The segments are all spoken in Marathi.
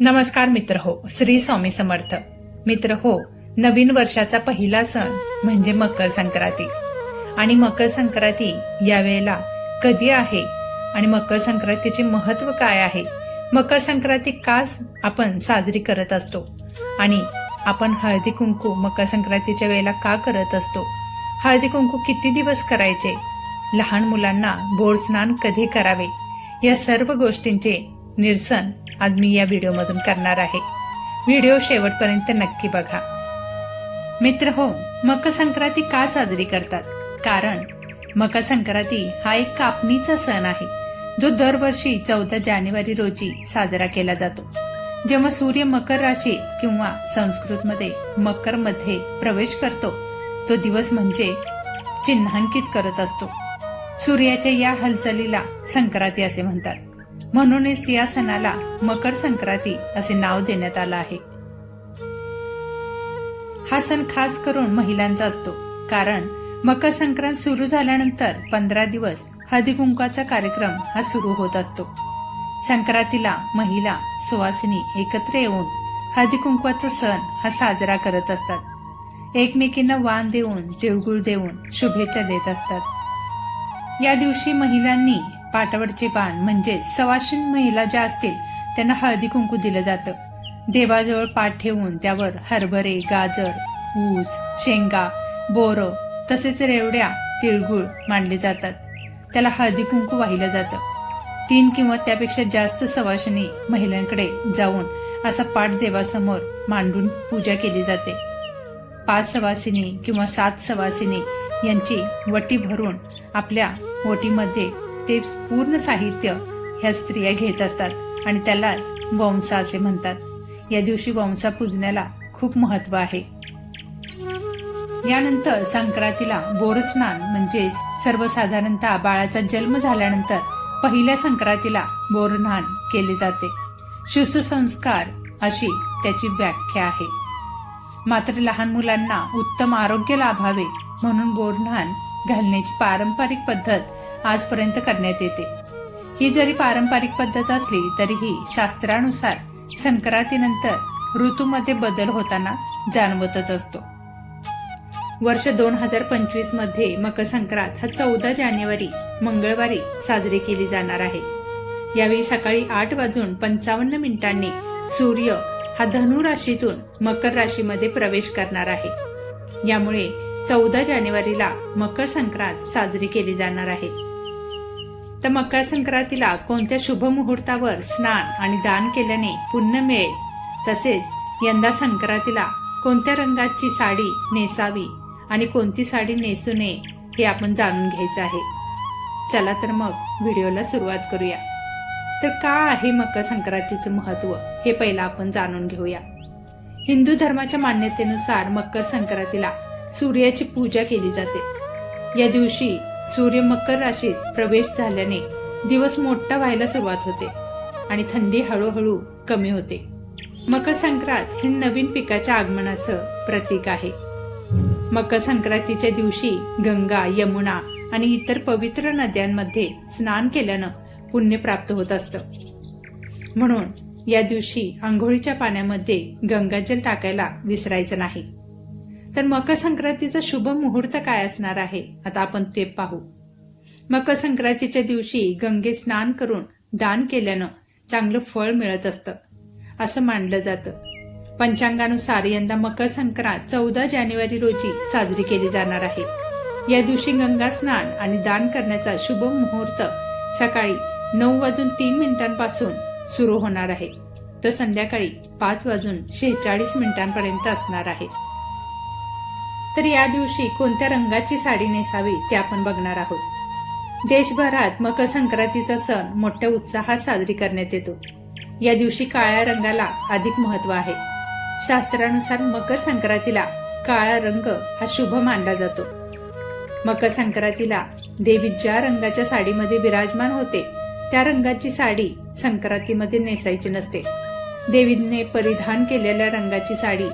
नमस्कार मित्र हो श्री स्वामी समर्थ. मित्र हो नवीन वर्षाचा पहिला सण म्हणजे मकर संक्रांती. आणि मकर संक्रांती यावेळेला कधी आहे? आणि मकर संक्रांतीचे महत्त्व काय आहे? मकर संक्रांती काच आपण साजरी करत असतो? आणि आपण हळदी कुंकू मकर संक्रांतीच्या वेळेला का करत असतो? हळदी कुंकू किती दिवस करायचे? लहान मुलांना बोर स्नान कधी करावे? या सर्व गोष्टींचे निरसन आज मी या व्हिडिओमधून करणार आहे. व्हिडिओ शेवटपर्यंत नक्की बघा. मित्र हो मकर संक्रांती का साजरी करतात? कारण मकर संक्रांती हा एक कापणीचा सण आहे जो दरवर्षी चौदा जानेवारी रोजी साजरा केला जातो. जेव्हा सूर्य मकर राशीत किंवा संस्कृतमध्ये मकरमध्ये प्रवेश करतो तो दिवस म्हणजे चिन्हांकित करत असतो. सूर्याच्या या हालचालीला संक्रांती असे म्हणतात. म्हणूनच या सणाला मकर संक्रांती असे नाव देण्यात आलं आहे. हा सण खास करून महिलांचा असतो कारण मकर संक्रांत सुरू झाल्यानंतर पंधरा दिवस हळदी कुंकाचा कार्यक्रम हा सुरू होत असतो. संक्रांतीला महिला सुवासिनी एकत्र येऊन हळदी कुंकवाचा सण हा साजरा करत असतात. एकमेकींना वाण देऊन तिळगुळ देऊन शुभेच्छा देत असतात. या दिवशी महिलांनी पाटावरची पान म्हणजे सवाशीन महिला ज्या असतील त्यांना हळदी कुंकू दिलं जातं. देवाजवळ पाठ ठेवून त्यावर हरभरे गाजर ऊस शेंगा बोरं तसेच रेवड्या तिळगुळ मांडले जातात. त्याला हळदी कुंकू वाहिलं जातं. तीन किंवा त्यापेक्षा जास्त सवाशिनी महिलांकडे जाऊन असा पाठ देवासमोर मांडून पूजा केली जाते. पाच सवासिनी किंवा सात सवासिनी यांची वटी भरून आपल्या वटीमध्ये ते पूर्ण साहित्य ह्या स्त्रिया घेत असतात आणि त्यालाच वंसा असे म्हणतात. या दिवशी वंसा पूजण्याला खूप महत्त्व आहे. यानंतर संक्रांतीला बोरस्नान म्हणजेच सर्वसाधारणतः बाळाचा जन्म झाल्यानंतर पहिल्या संक्रांतीला बोरनान केले जाते. शिशुसंस्कार अशी त्याची व्याख्या आहे. मात्र लहान मुलांना उत्तम आरोग्य लाभावे म्हणून बोरन्हाण घालण्याची पारंपरिक पद्धत आजपर्यंत करण्यात येते. ही जरी पारंपरिक पद्धत असली तरीही शास्त्रानुसार संक्रांतीनंतर ऋतूमध्ये बदल होताना जाणवतच असतो. वर्ष दोन हजार पंचवीसमध्ये मकर संक्रांत हा चौदा जानेवारी मंगळवारी साजरी केली जाणार आहे. यावेळी सकाळी आठ वाजून पंचावन्न मिनिटांनी सूर्य हा धनु राशीतून मकर राशीमध्ये प्रवेश करणार आहे. यामुळे चौदा जानेवारीला मकर संक्रांत साजरी केली जाणार आहे. तर मकर संक्रांतीला कोणत्या शुभ मुहूर्तावर स्नान आणि दान केल्याने पुण्य मिळेल? तसेच यंदा संक्रांतीला कोणत्या रंगाची साडी नेसावी आणि कोणती साडी नेसू नये हे आपण जाणून घ्यायचं आहे. चला तर मग व्हिडिओला सुरुवात करूया. तर का आहे मकर संक्रांतीचं महत्त्व हे पहिलं आपण जाणून घेऊया. हिंदू धर्माच्या मान्यतेनुसार मकर संक्रांतीला सूर्याची पूजा केली जाते. या दिवशी सूर्य मकर राशीत प्रवेश झाल्याने दिवस मोठा व्हायला सुरुवात होते आणि थंडी हळूहळू कमी होते. मकर संक्रांत हे नवीन पिकाच्या आगमनाचं प्रतीक आहे. मकर संक्रांतीच्या दिवशी गंगा यमुना आणि इतर पवित्र नद्यांमध्ये स्नान केल्यानं पुण्य प्राप्त होत असतं. म्हणून या दिवशी आंघोळीच्या पाण्यामध्ये गंगाजल टाकायला विसरायचं नाही. तर मकर संक्रांतीचा शुभ मुहूर्त काय असणार आहे? आता आपण ते पाहू. मकर संक्रांतीच्या दिवशी गंगे स्नान करून दान केल्यानं चांगलं फळ मिळत असतं असं मानलं जातं. पंचांगानुसार यंदा मकर संक्रांत चौदा जानेवारी रोजी साजरी केली जाणार आहे. या दिवशी गंगा स्नान आणि दान करण्याचा शुभ मुहूर्त सकाळी नऊ वाजून तीन मिनिटांपासून सुरू होणार आहे. तर संध्याकाळी पाच वाजून शेहेचाळीस मिनिटांपर्यंत असणार आहे. तर या दिवशी कोणत्या रंगाची साडी नेसावी ते आपण बघणार आहोत. देशभरात मकर संक्रांतीचा सण मोठ्या उत्साहात साजरी करण्यात येतो. या दिवशी काळ्या रंगाला अधिक महत्त्व आहे. शास्त्रानुसार मकर संक्रांतीला काळा रंग हा शुभ मानला जातो. मकर संक्रांतीला देवी ज्या रंगाच्या साडीमध्ये विराजमान होते त्या रंगाची साडी संक्रांतीमध्ये नेसायची नसते. देवीने परिधान केलेल्या रंगाची साडी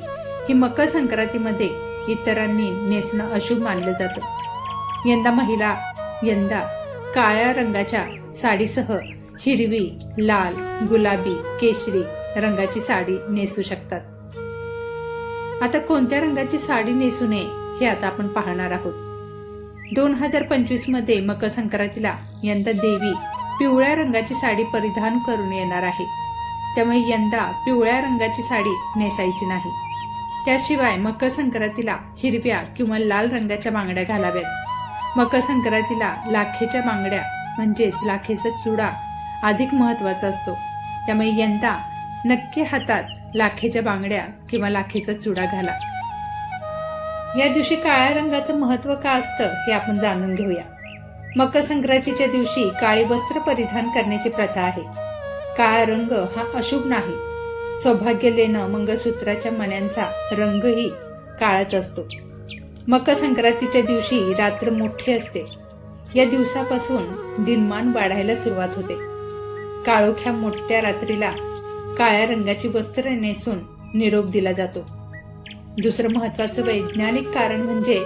ही मकर संक्रांतीमध्ये इतरांनी नेसणं अशुभ मानलं जातं. यंदा महिला यंदा काळ्या रंगाच्या साडीसह हिरवी लाल गुलाबी केशरी रंगाची साडी नेसू शकतात. आता कोणत्या रंगाची साडी नेसू नये हे आता आपण पाहणार आहोत. दोन हजार पंचवीसमध्ये मकर संक्रांतीला यंदा देवी पिवळ्या रंगाची साडी परिधान करून येणार आहे. त्यामुळे यंदा पिवळ्या रंगाची साडी नेसायची नाही. त्याशिवाय मकर संक्रांतीला हिरव्या किंवा लाल रंगाच्या बांगड्या घालाव्यात. मकर संक्रांतीला लाखेच्या बांगड्या म्हणजेच लाखेचा चुडा अधिक महत्त्वाचा असतो. त्यामुळे यंदा नक्की हातात लाखेच्या बांगड्या किंवा लाखेचा चुडा घाला. या दिवशी काळ्या रंगाचं महत्त्व का असतं हे आपण जाणून घेऊया. मकर संक्रांतीच्या दिवशी काळी वस्त्र परिधान करण्याची प्रथा आहे. काळा रंग हा अशुभ नाही सौभाग्य लेणं मंगळसूत्राच्या मण्यांचा रंगही काळाच असतो. मकर संक्रांतीच्या दिवशी रात्र मोठी असते. या दिवसापासून दिनमान वाढायला सुरुवात होते. काळोख्या मोठ्या रात्रीला काळ्या रंगाची वस्त्र नेसून निरोप दिला जातो. दुसरं महत्वाचं वैज्ञानिक कारण म्हणजे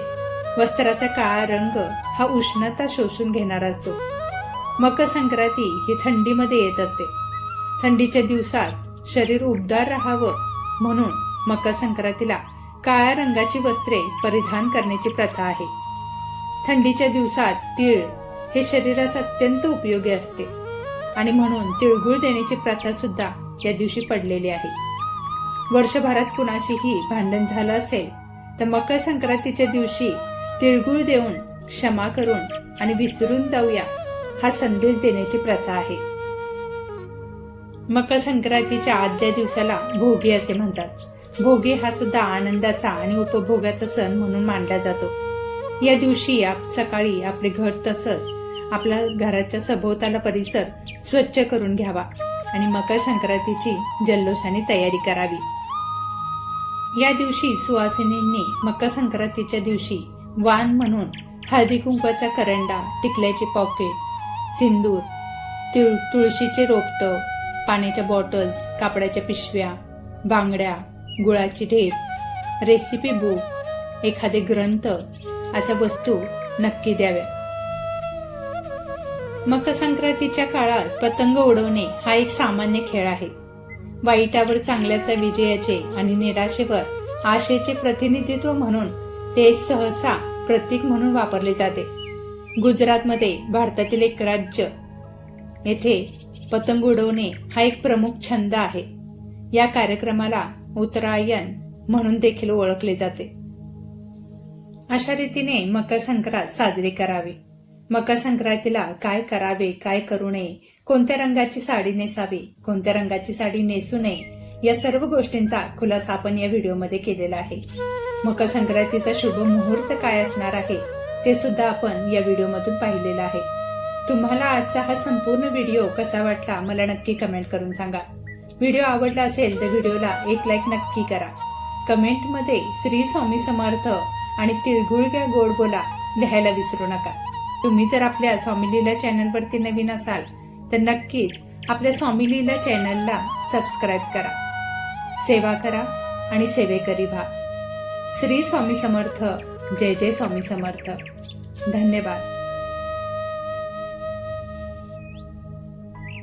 वस्त्राचा काळा रंग हा उष्णता शोषून घेणारा असतो. मकर संक्रांती ही थंडीमध्ये येत असते. थंडीच्या दिवसात शरीर उबदार राहावं म्हणून मकर संक्रांतीला काळ्या रंगाची वस्त्रे परिधान करण्याची प्रथा आहे. थंडीच्या दिवसात तीळ हे शरीरास अत्यंत उपयोगी असते आणि म्हणून तिळगुळ देण्याची प्रथा सुद्धा या दिवशी पडलेली आहे. वर्षभरात कुणाशीही भांडण झालं असेल तर मकर संक्रांतीच्या दिवशी तिळगुळ देऊन क्षमा करून आणि विसरून जाऊया हा संदेश देण्याची प्रथा आहे. मकर संक्रांतीच्या आदल्या दिवसाला भोगी असे म्हणतात. भोगी हा सुद्धा आनंदाचा आणि उपभोगाचा सण म्हणून मानला जातो. या दिवशी आप सकाळी आपले घर तसंच आपल्या घराच्या सभोवताला परिसर स्वच्छ करून घ्यावा आणि मकर संक्रांतीची जल्लोषाने तयारी करावी. या दिवशी सुवासिनींनी मकर संक्रांतीच्या दिवशी वाण म्हणून हळदी कुंकवाचा करंडा टिकल्याचे पॉकेट सिंदूर तुळ तुळशीचे रोपटं पाण्याच्या बॉटल्स कापडाच्या पिशव्या बांगड्या गुळाची ढेप रेसिपी बुक एखादे ग्रंथ अशा वस्तू नक्की द्याव्या. मकर संक्रांतीच्या काळात पतंग उडवणे हा एक सामान्य खेळ आहे. वाईटावर चांगल्याचा विजयाचे आणि निराशेवर आशेचे प्रतिनिधित्व म्हणून ते सहसा प्रतीक म्हणून वापरले जाते. गुजरातमध्ये भारतातील एक राज्य येथे पतंग उडवणे हा एक प्रमुख छंद आहे. या कार्यक्रमाला उत्तरायण म्हणून देखील ओळखले जाते. अशा रीतीने मकर संक्रांत साजरी करावी. मकर संक्रांतीला काय करावे काय करू नये कोणत्या रंगाची साडी नेसावी कोणत्या रंगाची साडी नेसू नये या सर्व गोष्टींचा खुलासा आपण या व्हिडिओमध्ये केलेला आहे. मकर संक्रांतीचा शुभ मुहूर्त काय असणार आहे ते सुद्धा आपण या व्हिडिओमधून पाहिलेलं आहे. तुम्हाला आजचा हा संपूर्ण व्हिडिओ कसा वाटला मला नक्की कमेंट करून सांगा. व्हिडिओ आवडला असेल तर व्हिडिओला एक लाईक नक्की करा. कमेंटमध्ये श्री स्वामी समर्थ आणि तिळगुळग्या गोड बोला लिहायला विसरू नका. तुम्ही जर आपल्या स्वामी लीला चॅनलवरती नवीन असाल तर नक्कीच आपल्या स्वामी लीला चॅनलला सबस्क्राईब करा. सेवा करा आणि सेवेकरी व्हा. श्री स्वामी समर्थ. जय जय स्वामी समर्थ. धन्यवाद.